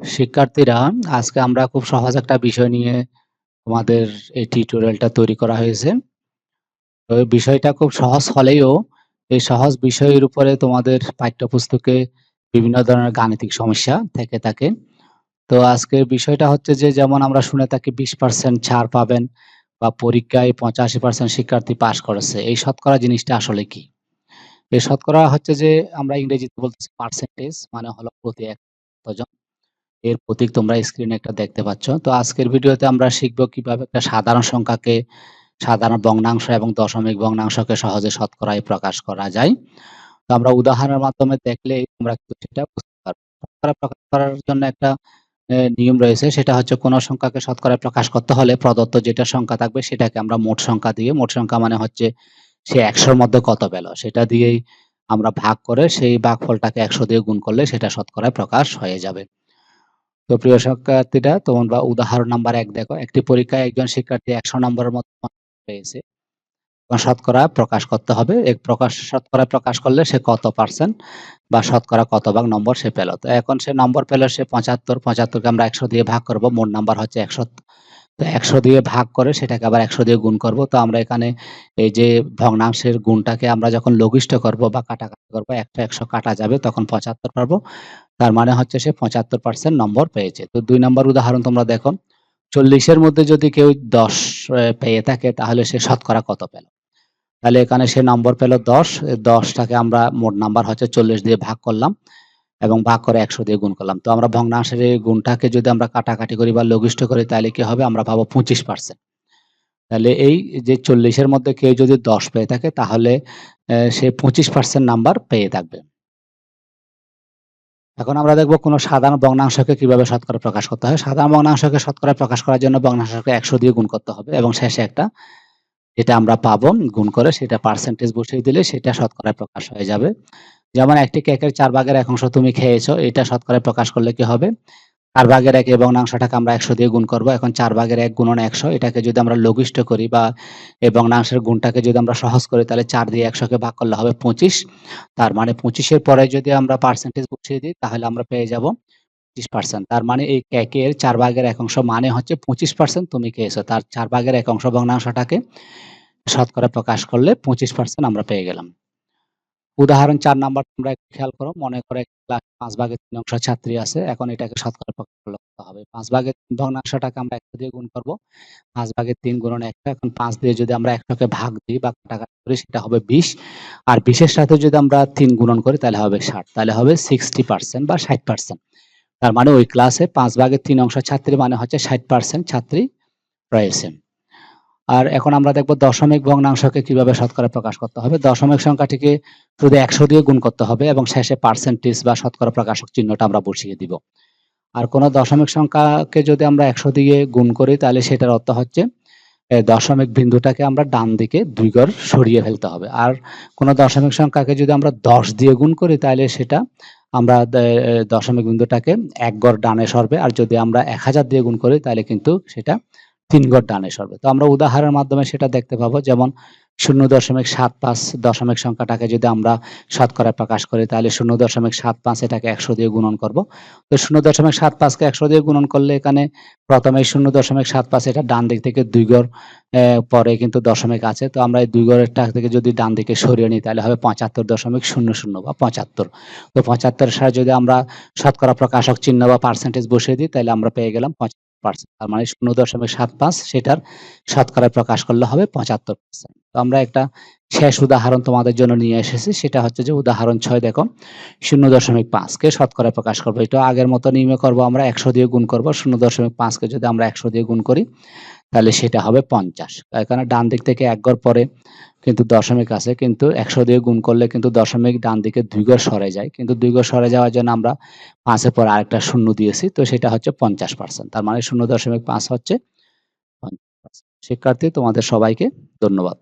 শিক্ষার্থীরা, আজকে আমরা খুব সহজ একটা বিষয় নিয়ে তোমাদের এই টিউটোরিয়ালটা তৈরি করা হয়েছে। তো বিষয়টা খুব সহজ হলেও এই সহজ বিষয়ের উপরে তোমাদের পাঠ্যপুস্তকে বিভিন্ন ধরনের গাণিতিক সমস্যা থেকে থাকে। তো আজকের বিষয়টা হচ্ছে যে, যেমন আমরা শুনে থাকি বিশ পার্সেন্ট ছাড় পাবেন বা পরীক্ষায় পঁচাশি পার্সেন্ট শিক্ষার্থী পাশ করেছে। এই শতকরা জিনিসটা আসলে কি? এই শতকরা হচ্ছে যে, আমরা ইংরেজিতে বলতেছি পার্সেন্টেজ মানে হলো প্রতি এক জন এর প্রতীক তোমরা স্ক্রিনে একটা দেখতে পাচ্ছ। তো আজকের ভিডিওতে আমরা শিখব কীভাবে একটা সাধারণ সংখ্যাকে, সাধারণ ভগ্নাংশ এবং দশমিক ভগ্নাংশকে সহজে শতকরায় প্রকাশ করা যায়। তো আমরা উদাহরণের মাধ্যমে দেখলে আমরা কিন্তু সেটা বুঝতে পারব। শতকরা প্রকাশ করার জন্য একটা নিয়ম রয়েছে, সেটা হচ্ছে কোন সংখ্যাকে শতকরায় প্রকাশ করতে হলে প্রদত্ত যেটা সংখ্যা থাকবে সেটাকে আমরা মোট সংখ্যা দিয়ে, মোট সংখ্যা মানে হচ্ছে সে একশোর মধ্যে কত পেল? সেটা দিয়েই আমরা ভাগ করে সেই ভাগফলটাকে একশো দিয়ে গুণ করলে সেটা শতকরায় প্রকাশ হয়ে যাবে। তো প্রিয় শিক্ষার্থীরা, তোমরা উদাহরণ নাম্বার এক দেখো, একটি পরীক্ষায় একজন শিক্ষার্থী একশো নম্বরের মতো পেয়েছে। শতকরা প্রকাশ করতে হবে। এক প্রকাশ, শতকরা প্রকাশ করলে সে কত পার্সেন্ট বা শতকরা কত ভাগ নম্বর সে পেল। তো এখন সে নম্বর পেল সে পঁচাত্তর, পঁচাত্তরকে আমরা একশো দিয়ে ভাগ করব। মোট নাম্বার হচ্ছে একশো তো একশো দিয়ে ভাগ করে সেটাকে আবার একশো দিয়ে গুণ করব। তো আমরা এখানে এই যে ভগ্নাংশের গুণটাকে আমরা যখন লঘিষ্ঠ করব বা কাটাকাটি করব, একটা একশো কাটা যাবে, তখন পঁচাত্তর পারব। তার মানে হচ্ছে সে পঁচাত্তর পার্সেন্ট নম্বর পেয়েছে। তো দুই নম্বর উদাহরণ তোমরা দেখো। চল্লিশের মধ্যে যদি কেউ দশ পেয়ে থাকে, তাহলে সে শতকরা কত পেল? তাহলে এখানে সে নম্বর পেল দশ। দশটাকে আমরা মোট নাম্বার হচ্ছে চল্লিশ দিয়ে ভাগ করলাম। এবং ভাগ করে একশো দিয়ে গুণ করলাম। তো আমরা ভগ্নাংশের এই গুণটাকে যদি আমরা কাটাকাটি করি বা লঘিষ্ঠ করি, তাহলে কি হবে? আমরা পাবো পঁচিশ পার্সেন্ট তাহলে এই যে চল্লিশের মধ্যে কেউ যদি দশ পেয়ে থাকে, তাহলে সে পঁচিশ পার্সেন্ট নাম্বার পেয়ে থাকবে। এখন আমরা দেখব কোনো সাধারণ ভগ্নাংশকে কীভাবে শতকরা প্রকাশ করতে হয়। সাধারণ ভগ্নাংশকে শতকরা প্রকাশ করার জন্য ভগ্নাংশকে একশো দিয়ে গুণ করতে হবে এবং শেষে একটা, যেটা আমরা পাবো, গুণ করে সেটা পার্সেন্টেজ বসিয়ে দিলে সেটা শতকরায় প্রকাশ হয়ে যাবে। যেমন একটি কেকের চার ভাগের এক অংশ তুমি খেয়েছো, এটা শতকরায় প্রকাশ করলে কি হবে? চার ভাগের এক এবং অংশটাকে আমরা একশো দিয়ে গুণ করব, এখন চার ভাগের এক গুণন একশো, এটাকে যদি আমরা লঘিষ্ঠ করি বা এবং অংশের গুণটাকে যদি আমরা সহজ করি, তাহলে চার দিয়ে একশোকে ভাগ করলে হবে পঁচিশ। তার মানে পঁচিশের পরে যদি আমরা পার্সেন্টেজ বসিয়ে দিই, তাহলে আমরা পেয়ে যাব পঁচিশ পার্সেন্ট তার মানে এই কেকের চার ভাগের এক অংশ মানে হচ্ছে পঁচিশ পার্সেন্ট তুমি খেয়েছো। তার চার ভাগের এক অংশ ভগ্নাংশটাকে শতকরা প্রকাশ করলে পঁচিশ পার্সেন্ট আমরা পেয়ে গেলাম। উদাহরণ চার নাম্বার তোমরা একটু খেয়াল করো, মনে করে ক্লাস পাঁচ ভাগের তিন অংশ ছাত্রী আছে, এখন এটাকে শতকরা প্রকাশ করতে হবে। পাঁচ ভাগের তিন ভগ্নাংশটাকে আমরা একশো দিয়ে গুণ করব, পাঁচ ভাগের তিন গুণন একশো, এখন পাঁচ দিয়ে যদি আমরা একশোকে ভাগ দিই বা কাটাকাটি করি, সেটা হবে বিশ। আর বিশের সাথে যদি আমরা তিন গুণন করি, তাহলে হবে ষাট, তাহলে হবে সিক্সটি পার্সেন্ট বা ষাট পার্সেন্ট তার মানে ওই ক্লাসে পাঁচ ভাগের তিন অংশ ছাত্রী মানে হচ্ছে ষাট পার্সেন্ট ছাত্রী রয়েছে। আর এখন আমরা দেখব দশমিক ভগ্নাংশকে কীভাবে শতকরা প্রকাশ করতে হবে। দশমিক সংখ্যাটিকে শুধু একশো দিয়ে গুণ করতে হবে এবং শেষে পার্সেন্টেজ বা শতকরা প্রকাশক চিহ্নটা আমরা বসিয়ে দিব। আর কোন দশমিক সংখ্যাকে যদি আমরা একশো দিয়ে গুণ করি, তাহলে সেটার অর্থ হচ্ছে দশমিক বিন্দুটাকে আমরা ডান দিকে দুই ঘর সরিয়ে ফেলতে হবে। আর কোন দশমিক সংখ্যাকে যদি আমরা দশ দিয়ে গুণ করি, তাহলে সেটা আমরা দশমিক বিন্দুটাকে এক গড় ডানে সরবে। আর যদি আমরা এক হাজার দিয়ে গুণ করি, তাহলে কিন্তু সেটা তিন ঘর ডানে সরবে তো আমরা উদাহরণের মাধ্যমে সেটা দেখতে পাবো, যেমন শূন্য দশমিক সাত পাঁচ দশমিক সংখ্যাটাকে যদি আমরা শতকরা প্রকাশ করি, তাহলে শূন্য দশমিক সাত পাঁচ এটাকে একশো দিয়ে গুণন করব। তো শূন্য দশমিক সাত পাঁচকে একশো দিয়ে গুণন করলে এখানে প্রথমে শূন্য দশমিক সাত পাঁচ এটা ডান দিক থেকে দুই গড় পরে কিন্তু দশমিক আছে। তো আমরা এই দুই গড়েরটা থেকে যদি ডান দিকে সরিয়ে নিই, তাহলে হবে পঁচাত্তর দশমিক শূন্য শূন্য বা পঁচাত্তর। তো পঁচাত্তরের সাথে যদি আমরা শতকরা প্রকাশক চিহ্ন বা পার্সেন্টেজ বসিয়ে দিই, তাহলে আমরা পেয়ে গেলাম পার্সেন্ট। তার মানে শূন্য দশমিক সাত পাঁচ সেটার শতকরায় প্রকাশ করলে হবে পঁচাত্তর পার্সেন্ট তো আমরা একটা শেষ উদাহরণ তোমাদের জন্য নিয়ে এসেছি, সেটা হচ্ছে যে উদাহরণ ছয় দেখো, শূন্য দশমিক পাঁচকে শতকরায় প্রকাশ করব। এটা আগের মতো নিয়মে করব আমরা, একশো দিয়ে গুণ করব, শূন্য দশমিক পাঁচকে যদি আমরা একশো দিয়ে গুণ করি তাহলে সেটা হবে পঞ্চাশ। কারণ ডান দিক থেকে এক গড় পরে কিন্তু দশমিক আছে, কিন্তু একশো দিয়ে গুণ করলে কিন্তু দশমিক ডান দিকে দুই গড় সরে যায়। কিন্তু দুই গড় সরে যাওয়ার জন্য আমরা পাঁচের পর আরেকটা শূন্য দিয়েছি, তো সেটা হচ্ছে পঞ্চাশ পার্সেন্ট তার মানে শূন্য দশমিক পাঁচ হচ্ছে শিক্ষার্থী, তোমাদের সবাইকে ধন্যবাদ।